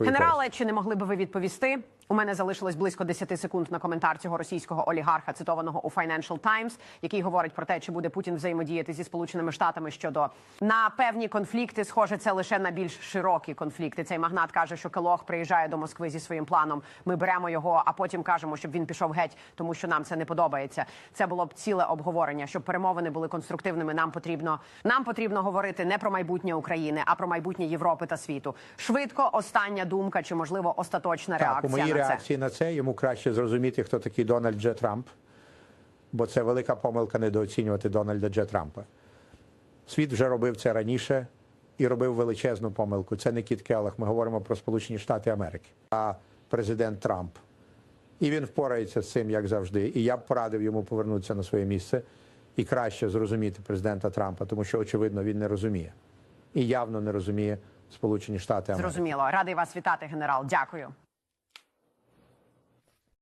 Генерале, чи не могли би ви відповісти? У мене залишилось близько 10 секунд на коментар цього російського олігарха, цитованого у Financial Times, який говорить про те, чи буде Путін взаємодіяти зі сполученими штатами щодо на певні конфлікти. Схоже, це лише на більш широкі конфлікти. Цей магнат каже, що Келох приїжджає до Москви зі своїм планом. Ми беремо його, а потім кажемо, щоб він пішов геть, тому що нам це не подобається. Це було б ціле обговорення. Щоб перемовини були конструктивними. Нам потрібно нам потрібно говорити не про майбутнє України, а про майбутнє Європи та світу. Швидко остання думка, чи можливо остаточна Так, у моїй на це. реакції на це йому краще зрозуміти, хто такий Дональд Дж. Трамп, бо це велика помилка недооцінювати Дональда Дж. Трампа. Світ вже робив це раніше і робив величезну помилку. Це не Кіт Келлах, ми говоримо про Сполучені Штати Америки, а президент Трамп. І він впорається з цим, як завжди. І я б порадив йому повернутися на своє місце і краще зрозуміти президента Трампа, тому що, очевидно, він не розуміє. І явно не розуміє Сполучені Штати Америки. Зрозуміло. Радий вас вітати, генерал. Дякую.